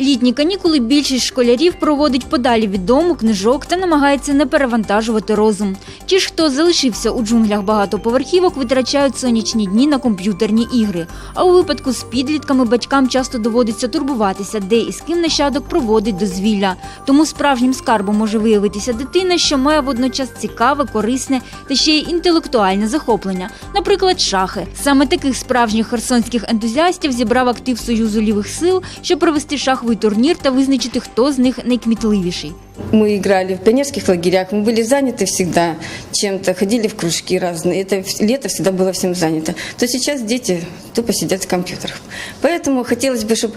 Літні канікули більшість школярів проводить подалі від дому, книжок та намагається не перевантажувати розум. Ті ж, хто залишився у джунглях багатоповерхівок, витрачають сонячні дні на комп'ютерні ігри. А у випадку з підлітками батькам часто доводиться турбуватися, де і з ким нащадок проводить дозвілля. Тому справжнім скарбом може виявитися дитина, що має водночас цікаве, корисне та ще й інтелектуальне захоплення, наприклад, шахи. Саме таких справжніх херсонських ентузіастів зібрав актив Союзу лівих сил, щоб провести шаховий турнір та визначити, хто з них найкмітливіший. Мы играли в пионерских лагерях, мы были заняты всегда чем-то, ходили в кружки разные. Это в- лето всегда было всем занято. То сейчас дети тупо сидят в компьютерах. Поэтому хотелось бы, чтобы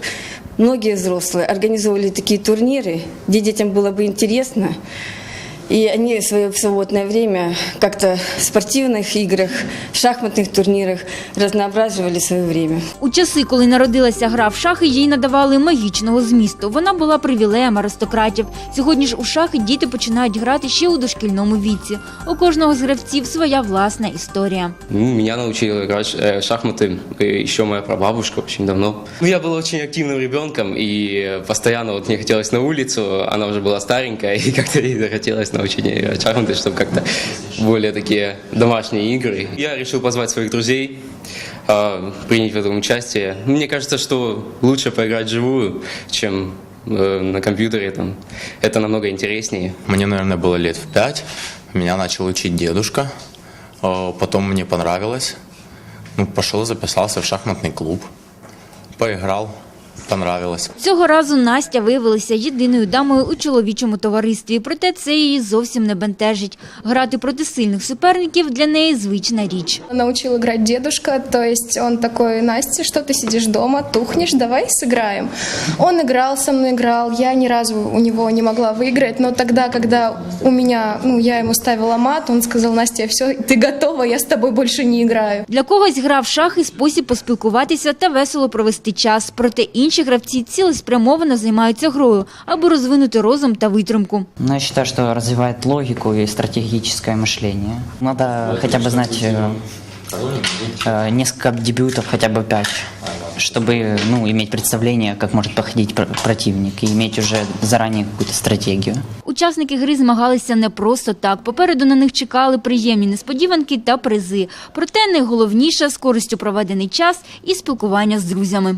многие взрослые организовывали такие турниры, где детям было бы интересно. И они в свое свободное время как-то в спортивных играх, в шахматных турнирах разнообразивали свое время. У часи, коли народилася гра в шахи, їй надавали магічного змісту. Вона була привілеєм аристократів. Сьогодні ж у шахи діти починають грати ще у дошкільному віці. У кожного з гравців своя власна історія. Ну, меня научила играть э, в шахматы э, еще моя прабабушка очень давно. Ну, я был очень активным ребенком, и э, постоянно вот мне хотелось на улицу, она уже была старенькая, и как-то ей захотелось научить меня играть в шахматы, чтобы как-то более такие домашние игры. Я решил позвать своих друзей, э, принять в этом участие. Мне кажется, что лучше поиграть вживую, чем э, на компьютере. Там. Это намного интереснее. Мне, наверное, было лет в пять. Меня начал учить дедушка. Э, Потом мне понравилось. Ну, пошел, записался в шахматный клуб. Поиграл. Понравилось. Цього разу Настя виявилася єдиною дамою у чоловічому товаристві, проте це її зовсім не бентежить. Грати проти сильних суперників для неї звична річ. Научил играть дедушка, то есть он такой, Настя, что ты сидишь дома, тухнешь, давай сыграем. Он играл со мной, играл, я ни разу у него не могла выиграть, но тогда, когда у меня, ну, я ему ставила мат, он сказал, Настя, все, ты готова, я с тобой больше не играю. Для когось гра в шахи – спосіб поспілкуватися та весело провести час. Проте інші гравці цілеспрямовано займаються грою, аби розвинути розум та витримку. Ну, я считаю, что развивает логику и стратегическое мышление. Надо хотя бы знать э, э, несколько дебютов, хотя бы пять, чтобы ну, иметь представление, как может походить пр- противник, и иметь уже заранее какую-то стратегию. Учасники гри змагалися не просто так. Попереду на них чекали приємні несподіванки та призи. Проте найголовніше – з користю проведений час і спілкування з друзями.